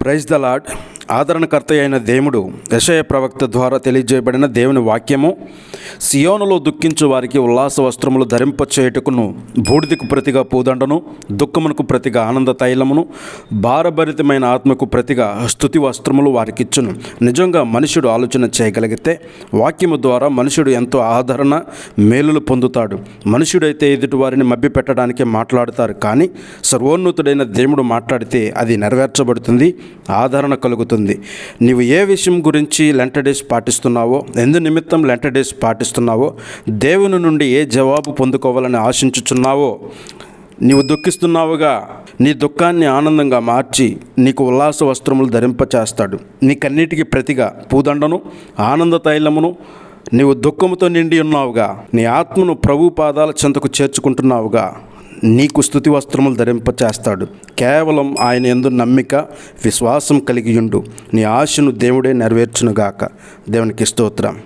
Praise the lord ఆదరణకర్త అయిన దేవుడు యశయ ప్రవక్త ద్వారా తెలియజేయబడిన దేవుని వాక్యము సియోనులో దుఃఖించు వారికి ఉల్లాస వస్త్రములు ధరింపచేయుటకును బూడిదకు ప్రతిగా పూదండను దుఃఖమునకు ప్రతిగా ఆనంద తైలమును భారభరితమైన ఆత్మకు ప్రతిగా స్థుతి వస్త్రములు వారికిచ్చును. నిజంగా మనుషుడు ఆలోచన చేయగలిగితే వాక్యము ద్వారా మనుషుడు ఎంతో ఆదరణ మేలులు పొందుతాడు. మనుషుడైతే ఎదుటి వారిని మభ్యపెట్టడానికి మాట్లాడతారు కానీ సర్వోన్నతుడైన దేవుడు మాట్లాడితే అది నెరవేర్చబడుతుంది ఆదరణ కలుగుతుంది. నీవు ఏ విషయం గురించి లెంట డేస్ పాటిస్తున్నావో ఎందు నిమిత్తం లెంట డేస్ పాటిస్తున్నావో దేవుని నుండి ఏ జవాబు పొందుకోవాలని ఆశించుచున్నావో నీవు దుఃఖిస్తున్నావుగా నీ దుఃఖాన్ని ఆనందంగా మార్చి నీకు ఉల్లాస వస్త్రములు ధరింపచేస్తాడు. నీకన్నిటికీ ప్రతిగా పూదండను ఆనంద తైలమును నీవు దుఃఖముతో నిండి ఉన్నావుగా నీ ఆత్మను ప్రభు పాదాల చెంతకు చేర్చుకుంటున్నావుగా. నీకు స్థుతి వస్త్రములు ధరింపచేస్తాడు. కేవలం ఆయన ఎందు నమ్మిక విశ్వాసం కలిగియుండు నీ ఆశను దేవుడే నెరవేర్చునుగాక. దేవునికి స్తోత్రం.